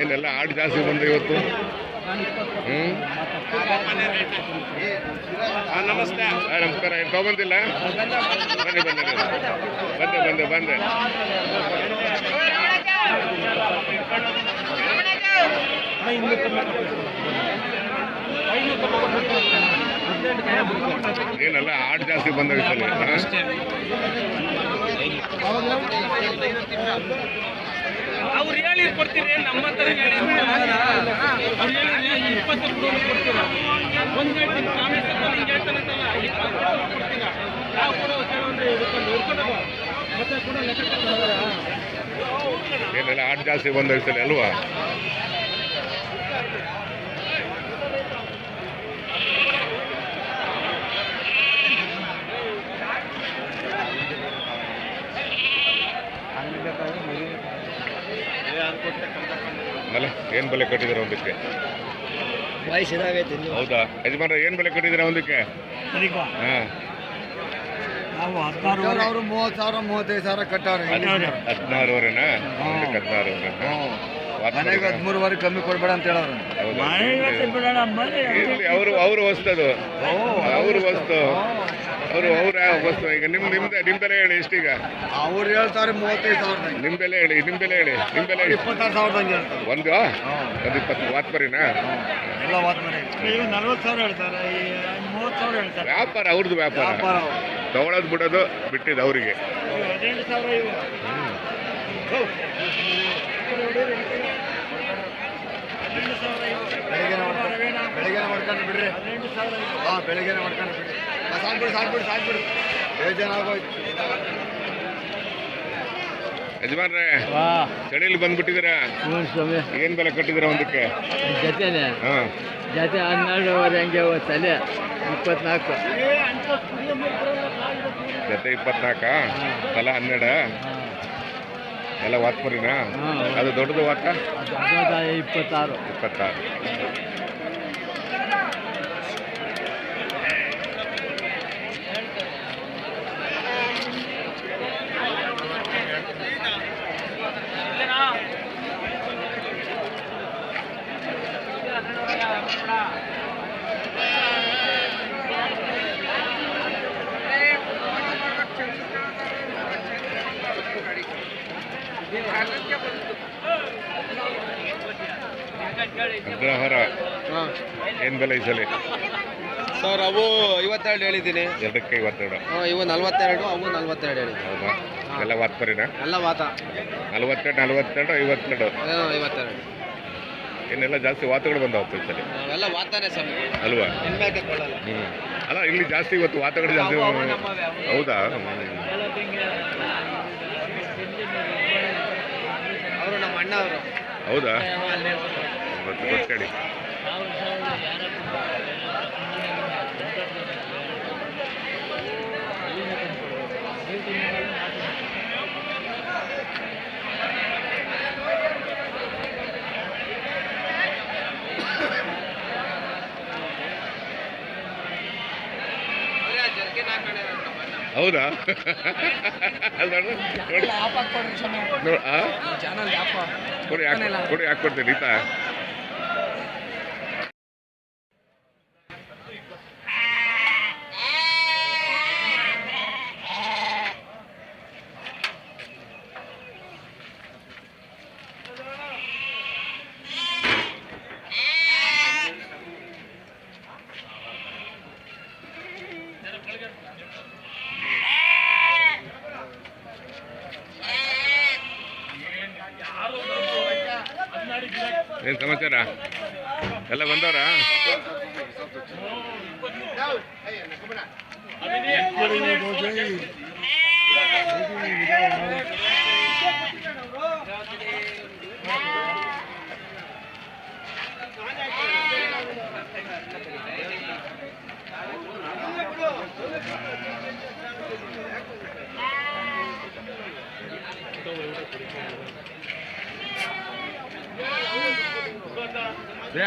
ಏನೆಲ್ಲ ಆಡ್ ಜಾಸ್ತಿ ಬಂದು ಇವತ್ತು? ಹ್ಞೂ ನಮಸ್ತೆ. ನಮಸ್ಕಾರ. ಏನು ತಗೊಂಬಂದಿಲ್ಲ ಬನ್ನಿ ಬನ್ನಿ ಬಂದೆ ಬಂದೆ ಬಂದೆ. ಏನಲ್ಲ ಆಡ್ ಜಾಸ್ತಿ ಬಂದಾಗಿತ್ತಲ್ಲ ಅವ್ರು ಹೇಳಿ ಕೊಡ್ತೀರಿ ನಮ್ಮ ಹತ್ರ ಹೇಳಿ ಇಪ್ಪತ್ತು ಕೊಡ್ತೀರಾ? ಕಾಂಗ್ರೆಸ್ ಆಡ್ ಜಾಸ್ತಿ ಬಂದಾಗಿತ್ತಲ್ಲ ಅಲ್ವಾ ಅಲ್ಲ ಏನ್ ಬೆಲೆ ಕಟ್ಟಿದಿರ ಒಂದಕ್ಕೆ? ಹೌದಾ? ಯಜಮಾನ್ರ ಏನು ಬೆಲೆ ಕಟ್ಟಿದಿರ ಒಂದಕ್ಕೆ? ಹಾಂ. ನಾವು ಹದಿನಾರು ಅವರು ಮೂವತ್ತು ಸಾವಿರ ಮೂವತ್ತೈದು ಸಾವಿರ ಕಟ್ಟವ್ರೆ ಹದಿನಾರುವರೆನಾ? ಒಂದಕ್ಕೆ ಹದಿನಾರುವರೆ ಮನೆಗೆ ಹದಿಮೂರುವರೆ ಕಮ್ಮಿ ಕೊಡ್ಬೇಡ ಅಂತ ಹೇಳೋರು ಅವರು ಅವರು ಅವರು ವಸ್ತದು ಅವರು ವಸ್ತು. ಅವರು ಅವ್ರ ವಸ್ತು ಈಗ ನಿಮ್ ನಿಮ್ದೆ ನಿಮ್ ಬೆಲೆ ಹೇಳಿ ಎಷ್ಟೀಗ ಅವ್ರು ಹೇಳ್ತಾರೆ ಮೂವತ್ತೈದು ಸಾವಿರ ನಿಮ್ ಬೆಲೆ ಹೇಳಿ ನಿಮ್ ಬೆಲೆ ಹೇಳಿ ನಿಮ್ ಬೆಲೆ ಹೇಳಿ ಇಪ್ಪತ್ತಾರು ಸಾವಿರದಂಗೆ ಹೇಳ್ತಾರೆ ಒಂದು ಒಂದು ಇಪ್ಪತ್ತು ವಾತ್ಪರಿನಾ ಎಲ್ಲ ವಾತ್ಪರಿ ಈಗ ನಲ್ವತ್ತು ಸಾವಿರ ಹೇಳ್ತಾರೆ ಮೂವತ್ತು ಸಾವಿರ ಹೇಳ್ತಾರೆ ವ್ಯಾಪಾರ ಅವ್ರದ್ದು ವ್ಯಾಪಾರ ವ್ಯಾಪಾರ ತಗೊಳೋದು ಬಿಡೋದು ಬಿಟ್ಟಿದ್ದು ಅವರಿಗೆ ಹದಿನೆಂಟು ಸಾವಿರ ಇವು ಬೆಳಗ್ಗೆನೆ ಮಾಡ್ಕೊಂಡು ಬೆಳಗ್ಗೆನೆ ಮಾಡ್ಕೊಂಡು ಬಿಡ್ರಿ ಹಾಂ ಬೆಳಗ್ಗೆ ಮಾಡ್ಕೊಂಡು ಬಿಡ್ರಿ ಸಾಕ್ಬಿಡು ಸಾಕ್ಬಿಡು ಸಾಕ್ಬಿಡು. ಬೇಜಾನ್ ಆಗೋಯ್ತು ಯಜಮಾನ್ರೆ ಚಳಿಲಿ ಬಂದ್ಬಿಟ್ಟಿದ್ದೀರಾ? ಏನ್ ಬೆಲೆ ಕಟ್ಟಿದ್ದೀರಾ ಒಂದಕ್ಕೆ? ಜೊತೆನೆ. ಹಾ. ಜೊತೆ ಹನ್ನೆರಡುವರೆ ಹಂಗೆ ತಲೆ ಇಪ್ಪತ್ನಾಲ್ಕು. ಜೊತೆ ಇಪ್ಪತ್ನಾಲ್ಕ? ತಲೆ ಹನ್ನೆರಡ? ಎಲ್ಲ ವಾತ್ಪರಿನಾ. ಅದು ದೊಡ್ಡದು ವಾತ ಇಪ್ಪತ್ತಾರು. ಇಪ್ಪತ್ತಾರು. ಅಗ್ರಹಾರ. ಏನು ಬೆಲೆ ಈ ಸಲ? ಸರ್ ಅವು ಐವತ್ತೆರಡು ಹೇಳಿದ್ದೀನಿ. ಎರಡಕ್ಕೆ ಇವತ್ತೆರಡು ಇವು ನಲ್ವತ್ತೆರಡು ಅವು ನಲ್ವತ್ತೆರಡು ಹೇಳಿ ಹೌದಾ? ಎಲ್ಲ ವಾತ್ಪರಿನ ಎಲ್ಲ ವಾತ. ನಲ್ವತ್ತೆರಡು ನಲವತ್ತೆರಡು ಐವತ್ತೆರಡು. ಐವತ್ತೆರಡು. ಇನ್ನೆಲ್ಲ ಜಾಸ್ತಿ ವಾತಗಳು ಬಂದಾವ ಈ ಸಲ ಅವೆಲ್ಲ ವಾತಾನೆ ಸರ್ ಅಲ್ವಾ? ಇನ್ಮ್ಯಾಕೆ ಕೊಡಲ್ಲ. ಹ್ಮ್ ಅಲ್ಲ ಇಲ್ಲಿ ಜಾಸ್ತಿ ಇವತ್ತು ವಾತಗಳು ಜಾಸ್ತಿ ಹೌದಾ? ಅವರು ನಮ್ಮ ಅಣ್ಣ ಅವರು ಹೌದಾ ಗೊತ್ತು ಹೌದಾ? ನೋಡು, ನೋಡಿ? ಕೊಡಿ ಹಾಕ್- ಕೊಡ್ತೀನಿ ಏನ್ ಸಮಾಚಾರ? ಎಲ್ಲ ಬಂದವ್ರಾ?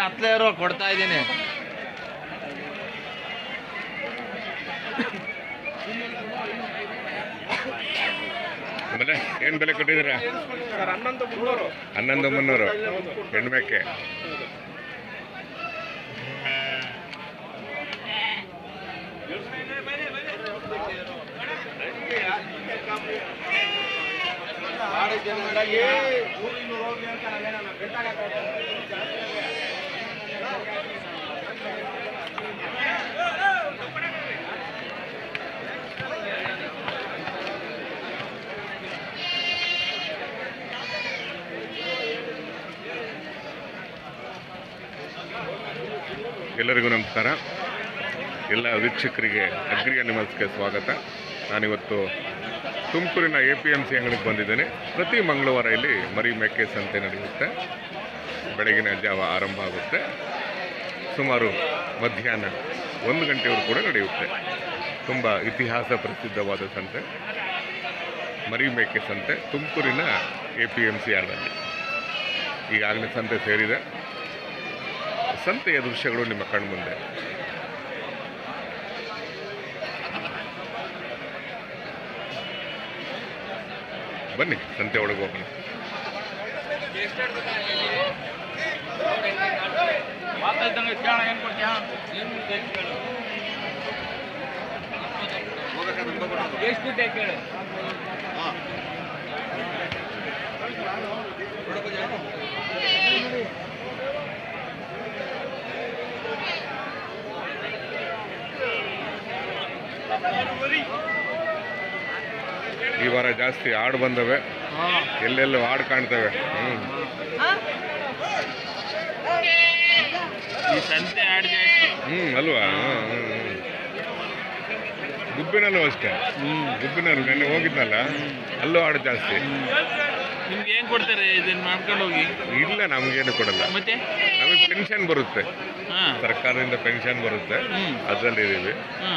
ಹತ್ತಲೇ ಇರೋ ಕೊಡ್ತಾ ಇದ್ದೀನಿ. ಏನ್ ಏನು ಬೆಲೆ ಕೊಟ್ಟಿದ್ದೀರಾ? ಸರ್ ಹನ್ನೊಂದು ಮುನ್ನೂರು. ಹನ್ನೊಂದು ಮುನ್ನೂರು ಎಲ್ಲರಿಗೂ ನಮಸ್ಕಾರ. ಎಲ್ಲ ವೀಕ್ಷಕರಿಗೆ ಅಗ್ರಿ ಅನಿಮಲ್ಸ್ಗೆ ಸ್ವಾಗತ. ನಾನಿವತ್ತು ತುಮಕೂರಿನ ಎ ಪಿ ಎಂ ಸಿ ಅಂಗಡಿಗೆ ಬಂದಿದ್ದೇನೆ. ಪ್ರತಿ ಮಂಗಳವಾರ ಇಲ್ಲಿ ಮರಿ ಮೆಕ್ಕೆ ಸಂತೆ ನಡೆಯುತ್ತೆ. ಬೆಳಗಿನ ಜಾವ ಆರಂಭ ಆಗುತ್ತೆ. ಸುಮಾರು ಮಧ್ಯಾಹ್ನ ಒಂದು ಗಂಟೆವರೆಗೂ ಕೂಡ ನಡೆಯುತ್ತೆ. ತುಂಬ ಇತಿಹಾಸ ಪ್ರಸಿದ್ಧವಾದ ಸಂತೆ. ಮರಿ ಮೇಕೆ ಸಂತೆ ತುಮಕೂರಿನ ಎ ಪಿ ಎಂ ಸಿ ಆರ್ಡಲ್ಲಿ ಈಗಾಗಲೇ ಸಂತೆ ಸೇರಿದೆ. ಸಂತೆಯ ದೃಶ್ಯಗಳು ನಿಮ್ಮ ಕಣ್ಮುಂದೆ ಬನ್ನಿ ಸಂತೆ ಒಳಗೆ ಹೋಗೋಣ. ಎಷ್ಟು ಈ ವಾರ ಜಾಸ್ತಿ ಹಾಡು ಬಂದವೆ. ಎಲ್ಲೆಲ್ಲೂ ಹಾಡು ಕಾಣ್ತವೆ. ಜಾಸ್ತಿ. ಹ್ಮ್ ಅಲ್ವಾ. ಗುಬ್ಬಿನಲ್ಲೂ ಅಷ್ಟೇ. ಗುಬ್ಬಿನಲ್ಲಿ ನೆನ್ನೆ ಹೋಗಿದ್ನಲ್ಲ? ಅಲ್ಲೂ ಹಾಡು ಜಾಸ್ತಿ. ನಿಮ್ಗೆ ಏನ್ ಕೊಡ್ತಾರೆ ಇದನ್ನ ಮಾಡ್ಕೊಂಡು ಹೋಗಿ? ಇಲ್ಲ ನಮ್ಗೇನು ಕೊಡಲ್ಲ. ಮತ್ತೆ? ನಮಗೆ ಪೆನ್ಷನ್ ಬರುತ್ತೆ. ಹಾ. ಸರ್ಕಾರದಿಂದ ಪೆನ್ಷನ್ ಬರುತ್ತೆ. ಹ್ಮ್. ಅದರಲ್ಲಿ ಇದೀವಿ. ಹಾ.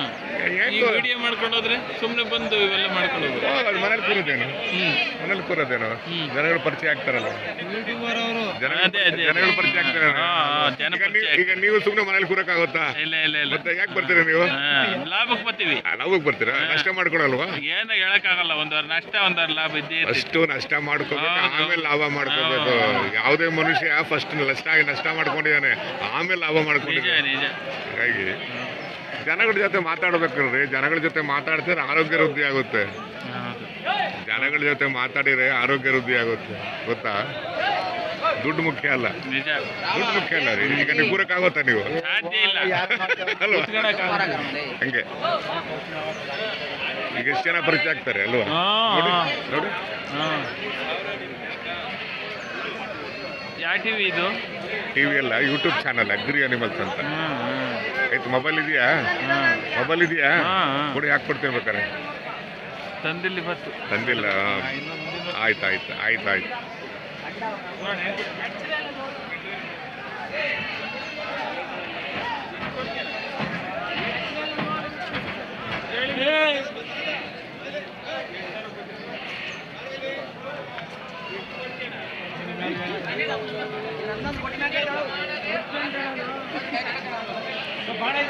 ಈ ವಿಡಿಯೋ ಮಾಡ್ಕೊಂಡು ಹೋದ್ರೆ ಸುಮ್ಮನೆ ಬಂದು ಇವೆಲ್ಲ ಮಾಡ್ಕೊಂಡು ಅದು ಮನೇಲಿ ಕೂರೋದೇನು ಹ್ಮ್. ಮನೇಲಿ ಕೂರೋದೇನು ಹ್ಮ್. ಜನಗಳು ಪರಿಚಯ ಆಗ್ತಾರಲ್ಲ ಜನಗಳು ಅದೇ, ಅದೇ, ಜನಗಳು ಅದೇ. ಪರಿಚಯ ಆಗ್ತಾರೆ ಹಾ, ಹಾ, ಜನ ಈಗ ಪರಿಚಯ ನೀವು- ಈಗ ನೀವು ಸುಮ್ಮನೆ ಮನೇಲಿ ಕೂರಕ್ಕಾಗುತ್ತಾ? ಇಲ್ಲ ಇಲ್ಲ ಇಲ್ಲ ಮತ್ತೆ ಯಾಕೆ ಬರ್ತೀರಾ ನೀವು? ಹಾ, ಲಾಭಕ್ಕೆ ಬರ್ತೀವಿ. ನಾವು ಬರ್ತೀರಾ? ನಷ್ಟ ಮಾಡ್ಕೊಳಲ್ವಾ? ಏನು ಹೇಳಕ್ಕಾಗಲ್ಲ. ಒಂದವ್ರ ನಷ್ಟ ಒಂದವ್ರ ಲಾಭ ಇದ್ದೇ ಇರ್ತೈತಿ. ಅಷ್ಟು ನಷ್ಟ ಹೌದು. ಆಮೇಲೆ ಲಾಭ ಮಾಡ್ಕೋಬೇಕು. ಯಾವುದೇ ಮನುಷ್ಯ ಫಸ್ಟ್ ನಷ್ಟ ನಷ್ಟ ಮಾಡ್ಕೊಂಡಿದ್ದಾನೆ ಆಮೇಲೆ ಲಾಭ ನಿಜ ಮಾಡ್ಕೊಂಡಿದ್ದಾನೆ. ನಿಜ. ಹಾಗಾಗಿ ಜನಗಳ ಜೊತೆ ಮಾತಾಡ್ಬೇಕ್ರಿ ಜನಗಳ ಜೊತೆ ಮಾತಾಡ್ತಾರೆ ಆರೋಗ್ಯ ವೃದ್ಧಿ ಆಗುತ್ತೆ. ಜನಗಳ ಜೊತೆ ಮಾತಾಡಿದ್ರೆ ಆರೋಗ್ಯ ವೃದ್ಧಿ ಆಗುತ್ತೆ. ಗೊತ್ತಾ? ದುಡ್ಡು ಮುಖ್ಯ ಅಲ್ಲ. ದುಡ್ಡು ಮುಖ್ಯ ಅಲ್ಲ ರೀ. ಈಗ ನೀವು ಕೂರಕ್ಕಾಗುತ್ತಾ ನೀವು? ಹಂಗೆ. ಈಗ ಎಷ್ಟು ಜನ ಪರಿಚಯ ಆಗ್ತಾರೆ ಅಲ್ವಾ? ನೋಡಿ ಯಾವ ಟಿವಿ ಇದು? ಟಿವಿ ಅಲ್ಲ ಯೂಟ್ಯೂಬ್ ಚಾನಲ್ ಅಗ್ರಿ ಅನಿಮಲ್ಸ್ ಅಂತ. ಆಯ್ತು ಮೊಬೈಲ್ ಇದೆಯಾ? ಮೊಬೈಲ್ ಇದೆಯಾ? ಕೊಡಿ ಹಾಕಿ ಕೊಡ್ತೇನೆ ಬೇಕಾರೆ ತಂದಿಲ್ಲ ಇವತ್ತು ತಂದಿಲ್ಲ ಆಯ್ತು ಆಯ್ತು ಆಯ್ತು ಆಯ್ತು. Yeah. ಬಾಳೆ